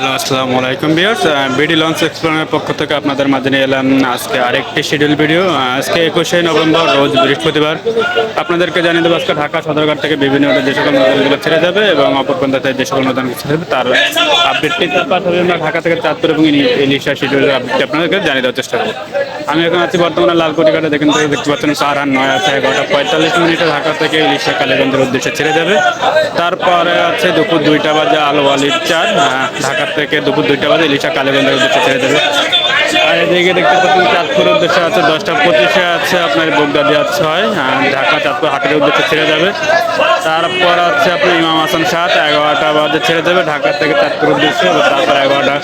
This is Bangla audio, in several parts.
হ্যালো, আসসালামু আলাইকুম বিয়ার্স বিডি লঞ্চ এক্সপ্লোরের পক্ষ থেকে আপনাদের মাঝে নিয়ে এলাম আজকে আরেকটি শিডিউল ভিডিও আজকে একুশে নভেম্বর, রোজ বৃহস্পতিবার। আপনাদেরকে জানিয়ে দেবো, আজকে ঢাকা, সদরঘাট থেকে বিভিন্ন যে সকল নদনগুলো ছেড়ে যাবে এবং অপরপন্থাতে যে সকল নদী ছেড়ে যাবে, তার আপডেটটি তার পাশাপাশি আমরা ঢাকা থেকে চাঁদপুর এবং ইলি- ইলিশা শিডিউলের আপডেটটি আপনাদেরকে জানিয়ে দেওয়ার চেষ্টা করব। আমি এখন আছি বর্তমানে লালকুটি ঘাটে দেখেন থেকে দেখতে পাচ্ছেন সারান নয় আছে এগারোটা পঁয়তাল্লিশ মিনিটে ঢাকা থেকে ইলিশা কালীগঞ্জের উদ্দেশ্যে ছেড়ে যাবে। তারপরে আছে দুপুর দুইটা বাজে আলো আলির চার ঢাকা থেকে দুপুর দুইটা বাজে ইলিশা কালীগঞ্জের উদ্দেশ্যে ছেড়ে যাবে। আর এদিকে দেখতে পাচ্ছেন চাঁদপুর উদ্দেশ্যে আছে দশটা পঁচিশে আছে আপনার বগদাদিয়া ছয় আহ, ঢাকা চাঁদপুর হাটের উদ্দেশ্যে ছেড়ে যাবে। তারপর আছে আপনার ইমাম হাসান সাত এগারোটা বাজে ছেড়ে যাবে ঢাকা থেকে চাঁদপুর উদ্দেশ্যে তারপর এগারোটা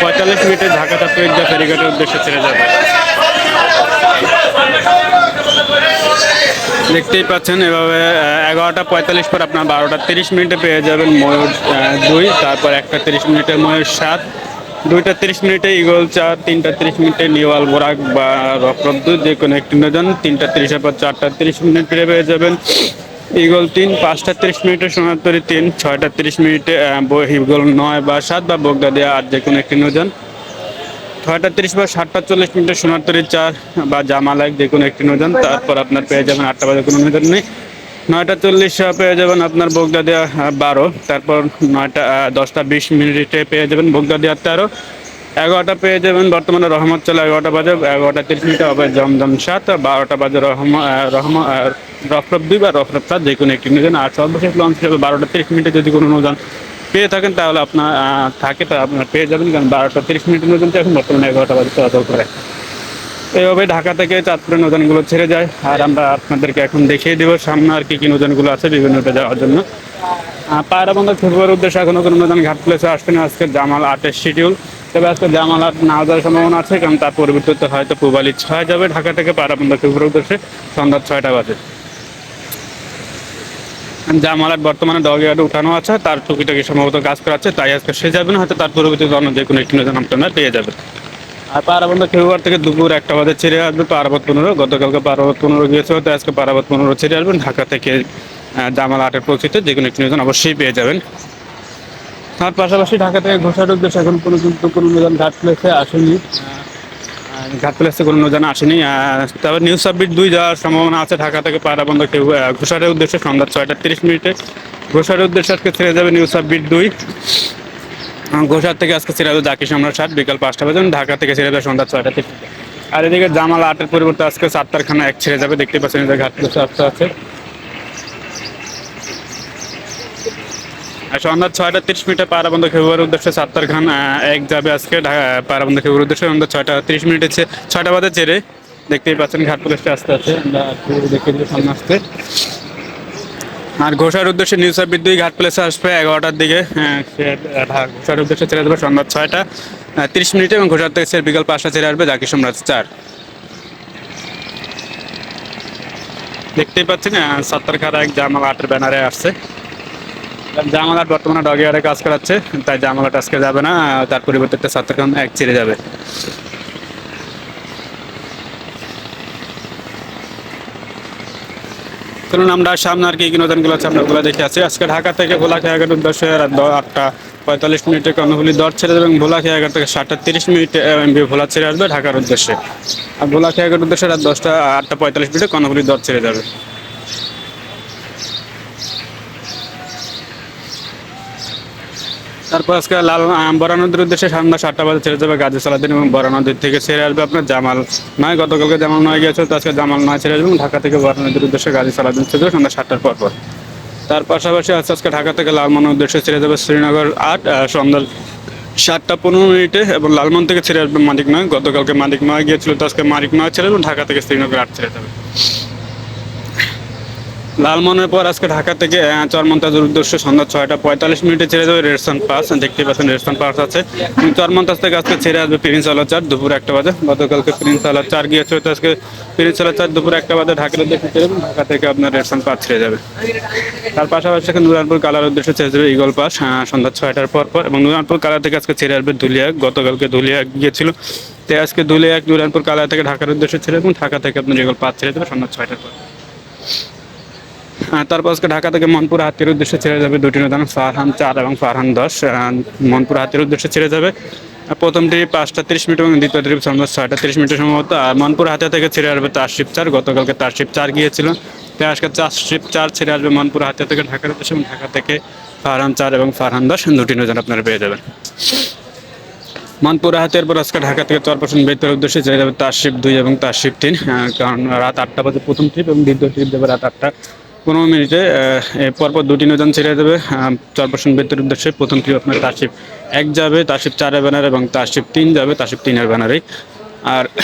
পঁয়তাল্লিশ মিনিটে ঢাকা চাঁদপুর ফেরিঘাটের উদ্দেশ্যে ছেড়ে যাবে। দেখতেই পাচ্ছেন, এভাবে এগারোটা পঁয়তাল্লিশ পর আপনার বারোটা তিরিশ মিনিটে পেয়ে যাবেন ময়ূর দুই, তারপর একটা তিরিশ মিনিটে ময়ূর সাত, দুইটা তিরিশ মিনিটে ইগল চার, তিনটা তিরিশ মিনিটে নিওয়াল বোরাক বা রপ্রদ্দু যে কোনো একটি নজন তিনটা তিরিশের পর চারটা তিরিশ মিনিটে পেয়ে পেয়ে যাবেন। ইগল তিন, পাঁচটা তিরিশ মিনিটে সোনারতরি তিন, ছয়টা তিরিশ মিনিটে ইগল নয় বা সাত বা বগদাদিয়া আর যে কোনো একটি নজন ছয়টা তিরিশ বা সাতটা চল্লিশ মিনিটে সোনারতরি চার বা জামাল এক যে কোনো একটি নৌযান তারপর আপনার পেয়ে যাবেন আটটা বাজে কোনো নৌযান নেই। নয়টা চল্লিশ পেয়ে যাবেন আপনার বগদাদিয়া দেওয়া বারো। তারপর নয়টা দশটা বিশ মিনিটে পেয়ে যাবেন বগদা দেওয়ার তেরো। এগারোটা পেয়ে যাবেন বর্তমানে রহমত চলে এগারোটা বাজে, এগারোটা তিরিশ মিনিটে হবে জমজম সাত, বারোটা বাজে রহম রহম রফরফ দুই বা রফরফ সাত, যে কোনো একটি নৌযান আর সর্বশেষ লঞ্চ হিসেবে বারোটা তিরিশ মিনিটে যদি কোনো নৌযান পেয়ে থাকেন, তাহলে আপনার থাকে আপনার পেয়ে যাবেন, কারণ বারোটা তিরিশ মিনিটের পর্যন্ত এখন বর্তমানে এগারোটা বাজে চলাচল করে। এইভাবে ঢাকা থেকে চাঁদপুরের নৌযানগুলো ছেড়ে যায়, আর আমরা আপনাদেরকে এখন দেখিয়ে দেবো সামনে আর কি কি নৌযানগুলো আছে বিভিন্নটা যাওয়ার জন্য। পায়রাবন্ধ ফেব্রুয়ারির উদ্দেশ্যে এখনও কোনো নৌযান ঘাট প্লেসে আসবে না আজকে জামাল আটের শিডিউল তবে আজকে জামাল আট না যাওয়ার সম্ভাবনা আছে, কারণ তার পরিবর্তিতে হয়তো পুবালি ছয় যাবে ঢাকা থেকে পায়রাবন্ধ ফেব্রুয়ারির উদ্দেশ্যে সন্ধ্যা ছয়টা বাজে। জামালাট বর্তমানে ডগিয়ার্ডে উঠানো আছে, তার টুকিটাকি সম্ভবত কাজ করাচ্ছে তাই আজকে সে যাবেন হয়তো তার পরবর্তীতে অন্য যে কোনো একটি নতুন আপনারা পেয়ে যাবেন আর পারাবন্ধ ফেব্রুয়ারি থেকে দুপুর একটা বাজে ছেড়ে আসবে, পারাবত পনেরো, গতকালকে পারাবত পনেরো গিয়েছে হয়তো আজকে পারাবত পনেরো ছেড়ে আসবেন, ঢাকা থেকে জামাল আটের পৌঁছিতে যে কোনো একটি নতুন অবশ্যই পেয়ে যাবেন। তার পাশাপাশি ঢাকা থেকে ঘোষার উদ্দেশ্যে এখন কোনো কিন্তু কোনো নতুন ঘাট প্লেসে আসেনি। ঘাট প্লেসে কোনো নৌযান আসেনি তবে নিউজ সাবমিট দুই যাওয়ার সম্ভাবনা আছে ঢাকা থেকে পায়রাবন্ধ কেউ ঘোষারের উদ্দেশ্যে সন্ধ্যা ছয়টা তিরিশ মিনিটে। ঘোষারের উদ্দেশ্যে আজকে ছেড়ে যাবে নিউজ সাবমিট দুই। ঘোষার থেকে আজকে ছেড়ে যাবে জাকি সম্রাট সাত, বিকাল পাঁচটা বাজে ঢাকা থেকে ছেড়ে যাবে সন্ধ্যা ছয়টা তিরিশ আর এদিকে জামাল আটের পরিবর্তে আজকে চারটারখানা এক ছেড়ে যাবে, দেখতে পাচ্ছেন এদের ঘাট প্লেসে আসতে আছে সন্ধ্যা ছয়টা তিরিশ মিনিটে পায়রাবন্ধ ফেব্রুয়ারির উদ্দেশ্যে সাত্তার খান এক যাবে আজকে ঢাকা পায়রাবন্ধ ফেব্রুয়ারির উদ্দেশ্যে সন্ধ্যা ছয়টা তিরিশ মিনিটে ছয়টা বাজে চেরে দেখতেই পাচ্ছেন ঘাট পুলিশটা আসতে আছে আমরা দেখে দিই সামনে আসতে। আর ঘোষার উদ্দেশ্যে নিউজ সার্ভিস দুই, ঘাট প্লেসে আসবে এগারোটার দিকে ঘোষার উদ্দেশ্যে ছেড়ে দেবে সন্ধ্যা ছয়টা তিরিশ মিনিটে এবং ঘোষার থেকে সে বিকাল পাঁচটা ছেড়ে আসবে জাকি সম্রাট চার। দেখতেই পাচ্ছেন সত্তর খারা এক জামাল আটের ব্যানারে আসছে। জামালাট বর্তমানে ডগিয়ারে কাজ করাচ্ছে, তাই জামালাট আজকে যাবে না, তার পরিবর্তে একটা সাতক্ষণ এক ছেড়ে যাবে। চলুন আমরা সামনে আর কি নতুনগুলো আছে আমরা ওগুলো দেখে আছি আজকে ঢাকা থেকে ভোলা খেয়াঘাট উদ্দেশ্যে রাত দ- আটটা পঁয়তাল্লিশ মিনিটে কর্ণফুলি দর ছেড়ে দেবে এবং ভোলা খেয়াঘাট থেকে সাতটা তিরিশ মিনিটে এমবি ভোলা ছেড়ে আসবে ঢাকার উদ্দেশ্যে। আর ভোলা খেয়াঘাট উদ্দেশ্যে রাত দশটা আটটা পঁয়তাল্লিশ মিনিটে কর্ণফুলি দর ছেড়ে যাবে। তারপর আজকে লাল আহ, বরা নদীর উদ্দেশ্যে সন্ধ্যা সাতটা বাজে ছেড়ে যাবে গাজী সালাদিন এবং বরা নদীর থেকে ছেড়ে আসবে আপনার জামাল নয়। গতকালকে জামাল নয় গিয়েছে তো আজকে জামাল নয় ছেড়ে আসবে ঢাকা থেকে বরা নদীর উদ্দেশ্যে গাজী সালাদিন ছেড়ে যাবে সন্ধ্যা সাতটার পর পর। তার পাশাপাশি আজকে আজকে ঢাকা থেকে লালমনের উদ্দেশ্যে ছেড়ে যাবে শ্রীনগর আট সন্ধ্যা সাতটা পনেরো মিনিটে এবং লালমন থেকে ছেড়ে আসবে মানিক নয়। গতকালকে মানিক নয় গিয়েছিল তো আজকে মানিক নয় ছেড়ে এবং ঢাকা থেকে শ্রীনগর আট ছেড়ে যাবে। লালমনের পর আজকে ঢাকা থেকে চরমন্তাজের উদ্দেশ্যে সন্ধ্যা ছয়টা পঁয়তাল্লিশ মিনিটে ছেড়ে যাবে রেডসন পাস দেখতে পাচ্ছেন রেডসন পাস আছে। চরমন্তাজ থেকে আজকে ছেড়ে আসবে প্রিন্স আলো চার, দুপুর একটা বাজে। গতকালকে প্রিন্স আলো চার গিয়েছে, তো আজকে প্রিন্স আলো চার দুপুর একটা বাজে। ঢাকার উদ্দেশ্যে ছেড়ে ঢাকা থেকে আপনার রেডসন পাস ছেড়ে যাবে। তার পাশাপাশি এখন নুরানপুর কালার উদ্দেশ্যে ছেড়ে যাবে ইগল পাস সন্ধ্যা ছয়টার পর পর। এবং নুরানপুর কালার থেকে আজকে ছেড়ে আসবে ধুলিয়া গতকালকে ধুলিয়া গিয়েছিল। তো আজকে ধুলিয়া নুরানপুর কালার থেকে ঢাকার উদ্দেশ্যে ছেড়ে এবং ঢাকা থেকে আপনার ইগল পাস ছেড়ে যাবে সন্ধ্যা ছয়টার পর। তারপর আজকে ঢাকা থেকে মনপুর হাতির উদ্দেশ্যে ছেড়ে যাবে দুটি নদান ফারহান চার এবং ফারহান দশ। মনপুর হাতির উদ্দেশ্যে ছেড়ে যাবে। প্রথম ট্রিপ পাঁচটা তিরিশ মিনিট এবং দ্বিতীয় ট্রিপ সন্ধ্যা ছয়টা তিরিশ মিনিটের সম্ভবত। আর মনপুর হাতে থেকে ছেড়ে আসবে তার শিপ চার, গতকালকে তার শিপ চার গিয়েছিল। তাই আজকে চার শিপ চার ছেড়ে আসবে মনপুর হাতে থেকে ঢাকার উদ্দেশ্যে এবং ঢাকা থেকে ফারহান চার এবং ফারহান দশ। দুটি নদান আপনারা পেয়ে যাবেন। মনপুরা হাতের পর আজকে ঢাকা থেকে চরপাশন বেতের উদ্দেশ্যে ছেড়ে যাবে তার শিপ দুই এবং তার শিপ তিন। কারণ রাত আটটা বাজে প্রথম ট্রিপ এবং দ্বিতীয় ট্রিপ যাবে রাত আটটা। পনেরো মিনিটে পরপর দুটি নৌযান ছেড়ে দেবে। চরপাশন বেতের উদ্দেশ্যে প্রথম ট্রিপ আপনার শিপ এক যাবে শিপ চারের ব্যানার এবং শিপ তিন যাবে শিপ তিনের ব্যানারে আর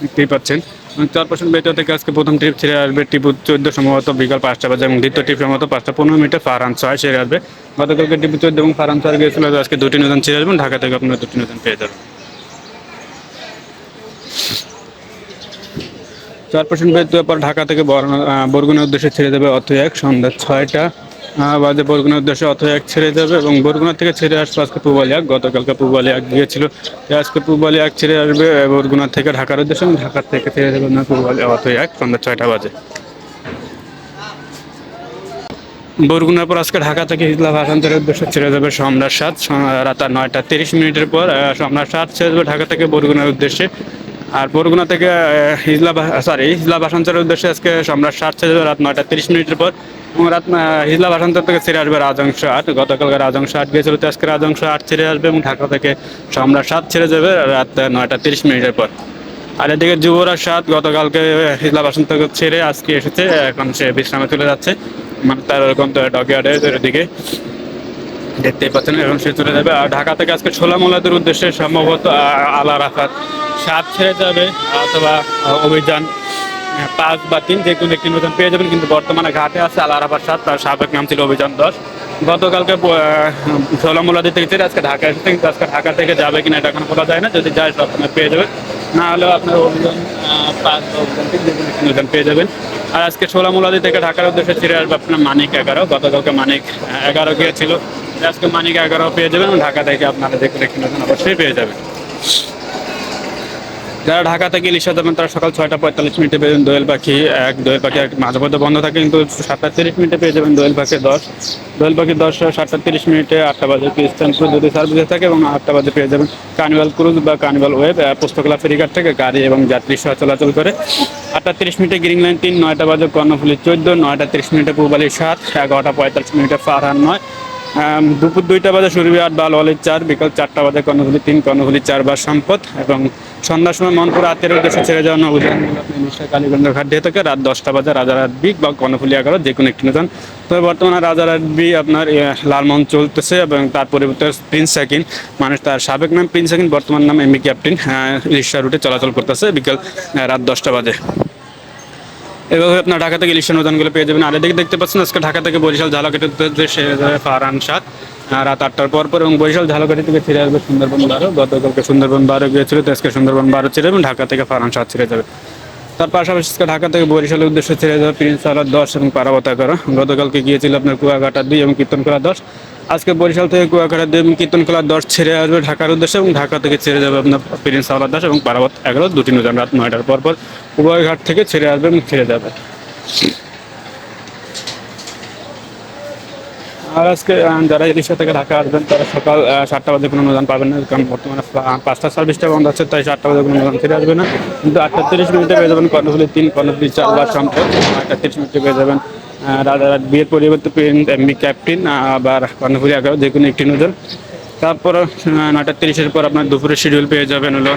দেখতেই পাচ্ছেন। চার পার্সেন্ট বেতন থেকে আজকে প্রথম ট্রিপ ছেড়ে আসবে টিপু চোদ্দ সম্ভবত বিকাল পাঁচটা বাজে এবং দ্বিতীয় ট্রিপ সম্ভবত পাঁচটা পনেরো মিনিটে ফারান ছয় ছেড়ে আসবে। গতকালকে টিপু চোদ্দ এবং ফারান ছয় গিয়েছিল, আজকে দুটি নতুন ছেড়ে আসবেন ঢাকা থেকে আপনারা দুটি নতুন পেয়ে যাবেন। চরপাশন বেতুয়া পর ঢাকা থেকে বরগুনার উদ্দেশ্যে ছেড়ে যাবে অথ এক, সন্ধ্যা ছয়টা। বাজে বরগুনার উদ্দেশ্যে অথ এক ছেড়ে যাবে এবং বরগুনা থেকে ছেড়ে আসবে আজকে পুবালিয়াক গতকালকে পুবালিয়াক গিয়েছিল। আজকে আজকে এক ছেড়ে আসবে বরগুনা থেকে ঢাকার উদ্দেশ্যে এবং ঢাকা থেকে ছেড়ে যাবে না পুবালিয়া অথ এক, সন্ধ্যা ছয়টা বাজে। বরগুনার পর আজকে ঢাকা থেকে হিজলা ভাষান্তরের উদ্দেশ্যে ছেড়ে যাবে সম্রাট সাত রাত নয়টা তিরিশ মিনিটের পর সম্রাট সাত ছেড়ে যাবে ঢাকা থেকে বরগুনার উদ্দেশ্যে। আর বরগুনা থেকে হিজলা সরি হিজলা ভাষান্তরের উদ্দেশ্যে আজকে সম্রাট সাত ছেড়ে রাত নয়টা তিরিশ মিনিটের পর রাত হিজলা ভাষান্তর থেকে ছেড়ে আসবে রাজংশ আট। গতকালকে রাজংশ আট গিয়েছিল আজকে রাজংশ আট ছেড়ে আসবে এবং ঢাকা থেকে সম্রাট সাত ছেড়ে যাবে রাত নয়টা তিরিশ মিনিটের পর। আর এদিকে যুবরাজ সাত, গতকালকে হিজলা থেকে ছেড়ে আজকে এসেছে, এখন সে বিশ্রামে চলে যাচ্ছে মানে তার ওরকম তো ডকিয়ার্ডের দিকে দেখতেই পাচ্ছেন এবং সে চলে যাবে। আর ঢাকা থেকে আজকে ছোলা মোলাদের উদ্দেশ্যে সম্ভবত আলা রাফাত সাত ছেড়ে যাবে অথবা অভিযান পাঁচ বা তিন যে কোনো একটি নতুন পেয়ে যাবেন, কিন্তু বর্তমানে ঘাটে আছে আলা রাফাত সাত তার সাবেক নাম ছিল অভিযান দশ। গতকালকে ছোলা মোলাদি থেকে ছেড়ে আজকে ঢাকা এসেছে, কিন্তু আজকে ঢাকা থেকে যাবে কিনা এটা এখন বলা যায় না। যদি যায় সব আপনার পেয়ে যাবেন। না হলেও আপনার অভিযান পাঁচ অভিযান যে কোনো একটি নতুন পেয়ে যাবেন। আর আজকে ছোলা মোলাদি থেকে ঢাকার উদ্দেশ্যে ছেড়ে আসবে আপনার মানিক এগারো। গতকালকে মানিক এগারো গিয়েছিল। আজকে মানিক এগারো পেয়ে যাবেন ঢাকা থেকে আপনারা যে কোনো একটি নতুন অবশ্যই পেয়ে যাবেন। যারা ঢাকা থেকে ইলিশা যাবেন তারা সকাল ছয়টা পঁয়তাল্লিশ মিনিটে পেয়ে দোয়েল পাখি। এক দোয়েল পাখি এক মাঝে মধ্যে বন্ধ থাকে কিন্তু সাতটা তিরিশ মিনিটে পেয়ে যাবেন দোয়েল পাখি দশ। দোয়েল পাখি দশ, সাতটা তিরিশ মিনিটে আটটা বাজে ক্রিস্টানপুর যদি সার্ভিসে থাকে এবং আটটা বাজে পেয়ে যাবেন কার্নিভাল ক্রুজ বা কার্নিভাল ওয়েব পুস্তকলা ফেরিঘাট থেকে গাড়ি এবং যাত্রী সহ চলাচল করে। আটটা তিরিশ মিনিটে গ্রিন লাইন তিন নয়টা বাজে কর্ণফুলি চোদ্দ, নয়টা তিরিশ মিনিটে পূবালি সাত, এগারোটা পঁয়তাল্লিশ মিনিটে ফারহান নয়। দুপুর দুইটা বাজে সুরভি আট বালওয়ালির চার, বিকাল চারটা বাজে কর্ণফুলি তিন, কর্ণফুলি চার বার সম্পদ এবং সন্ধ্যার সময় মনপুর আতের উদ্দেশ্যে ছেড়ে যাওয়ানো অভিযান কালীগঞ্জ ঘাট দিয়ে থেকে। রাত দশটা বাজে রাজারহাট বি বা কর্ণফুলি এগারো, যে কোনো একটি নতুন তবে বর্তমানে রাজারহাট বি আপনার লালমোহন চলতেছে এবং তার পরিবর্তে প্রিন্স সাকিন মানুষ তার সাবেক নাম, প্রিন্স সাকিন বর্তমান নাম এমবি ক্যাপ্টেন ইলিশা রুটে চলাচল করতেছে বিকাল রাত দশটা বাজে। এভাবে আপনার ঢাকা থেকে ইলিশের অনুদানগুলো পেয়ে যাবেন। আর এদিকে দেখতে পাচ্ছেন আজকে ঢাকা থেকে বরিশাল ঝালকাঠির উদ্দেশ্যে ফারহান সাত। রাত আটটার পর পর এবং বরিশাল ঝালকাঠি থেকে ছেড়ে আসবে সুন্দরবন বারো। গতকালকে সুন্দরবন বারো গিয়েছিল, তো আজকে সুন্দরবন বারো ছেড়ে এবং ঢাকা থেকে ফারহান সাত ছেড়ে যাবে। তার পাশাপাশি আজকে ঢাকা থেকে বরিশালের উদ্দেশ্যে ছেড়ে যাবে প্রিন্স আলার দশ এবং পারাবত এগারো গতকালকে গিয়েছিল আপনার কুয়াঘাটা দুই এবং কীর্তনখোলা দশ। আজকে বরিশাল থেকে কুয়াকাটা দুই এবং কীর্তনখোলা দশ ছেড়ে আসবে ঢাকার উদ্দেশ্যে এবং ঢাকা থেকে ছেড়ে যাবে আপনার প্রিন্স আলার দশ এবং পারাবত এগারো, দুটি নতুন রাত নয়টার পর পর উভয়ঘাট থেকে ছেড়ে আসবে এবং ছেড়ে যাবে। আর আজকে যারা ইলিশা থেকে ঢাকা আসবেন, তারা সকাল সাতটা বাজে কোনো অনুদান পাবেন না, কারণ বর্তমানে পাঁচটা সার্ভিসটা বন্ধ আছে, তাই সাতটা বাজে কোনো অনুদান ছেড়ে আসবে না। কিন্তু আটটা তিরিশ মিনিটে পেয়ে যাবেন কর্ণফুলি তিন, কর্ণফুলি চার বার সম্পদ। আটটা তিরিশ মিনিটে পেয়ে যাবেন রাজারহাট বিয়ের পরিবর্তে পেন এমবি, ক্যাপ্টেন আবার কর্ণফুলি এগারো যে কোনো একটি নজর তারপর নয়টা তিরিশের পর আপনার দুপুরের শিডিউল পেয়ে যাবেন হলো।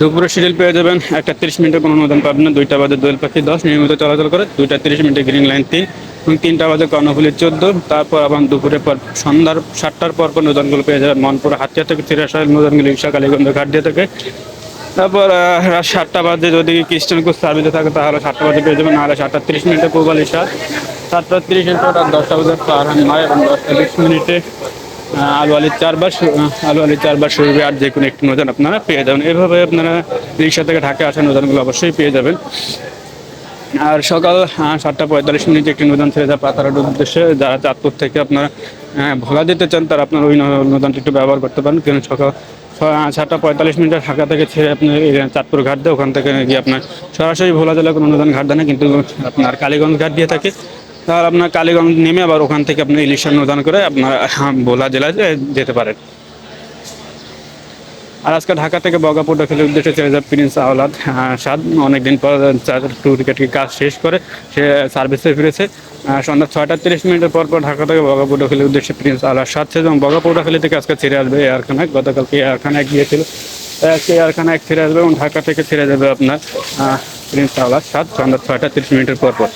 দুপুরে শিডিউল পেয়ে যাবেন একটা তিরিশ মিনিটের কোনো অনুদান পাবেন না, দুইটা বাজে দোয়েল পাখি, দশ নিয়মিত চলাচল করে, দুইটা তিরিশ মিনিটে গ্রিন লাইন তিন এবং তিনটা বাজে কর্ণফুলি চোদ্দ। তারপর আবার দুপুরে পর সন্ধ্যার সাতটার পর পর নদনগুলো পেয়ে যাবেন। মনপুর হাতিয়া থেকে আসা নদনগুলো রিক্সা কালীগঞ্জ ঘাট দিয়ে থেকে। তারপর রাত সাতটা বাজে যদি খ্রিস্টানকুচ সার্ভিসে থাকে তাহলে সাতটা বাজে পেয়ে যাবেন, নাহলে সাতটা তিরিশ মিনিটে পূবালি সাত সাতটা তিরিশের পর রাত দশটা বাজে ফারহান নয় এবং দশটা বিশ মিনিটে আলু আলির চারবার আলু আলির চারবার শুরু আর যে কোনো একটি নতুন আপনারা পেয়ে যাবেন। এভাবে আপনারা রিক্সা থেকে ঢাকা আসা নতুনগুলো অবশ্যই পেয়ে যাবেন। আর সকাল সাতটা পঁয়তাল্লিশ মিনিটে একটি নতুন ছেড়ে যায় পাতারাডুর উদ্দেশ্যে যারা চাঁদপুর থেকে আপনারা ভোলা দিতে চান, তারা আপনার ওই ন- নতুনটি একটু ব্যবহার করতে পারেন। কিন্তু সকাল সাতটা পঁয়তাল্লিশ মিনিটে ঢাকা থেকে ছেড়ে আপনি চাঁদপুর ঘাট দিয়ে ওখান থেকে গিয়ে আপনার সরাসরি ভোলা জেলা কোনো অনুদান ঘাট দেয় না কিন্তু আপনার কালীগঞ্জ ঘাট দিয়ে থাকে। তাহলে আপনার কালীগঞ্জ নেমে আবার ওখান থেকে আপনি ইলিশ অনুদান করে আপনার ভোলা জেলায় যেতে পারেন। আর আজকে ঢাকা থেকে বগাপুর খেলে উদ্দেশ্যে চলে যায় প্রিন্স আওলাদ সাদ। অনেকদিন পর ট্যুর উইকেটকে কাজ শেষ করে সে সার্ভিসে ফিরেছে। সন্ধ্যা ছয়টা তিরিশ মিনিটের পর পর ঢাকা থেকে বগাপুর খেলে উদ্দেশ্যে প্রিন্স আওলাদ সাদ এবং বগাপুর খেলে থেকে আজকে ছেড়ে আসবে এয়ারখানায়। গতকালকে এয়ারখানায় গিয়েছিল। আজকে এয়ারখানায় ছেড়ে আসবে এবং ঢাকা থেকে ছেড়ে যাবে আপনার প্রিন্স আওলাদ সাদ, সন্ধ্যা ছয়টা তিরিশ মিনিটের পর পর।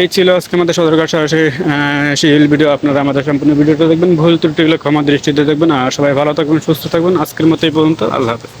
এই ছিল আজকে আমাদের সদরঘাট সরাসরি শিল ভিডিও। আপনারা আমাদের সম্পূর্ণ ভিডিওটা দেখবেন, ভুল ত্রুটিগুলো ক্ষমা দৃষ্টিতে দেখবেন। আর সবাই ভালো থাকবেন, সুস্থ থাকবেন। আজকের মতো এই পর্যন্ত, আল্লাহ হাফেজ।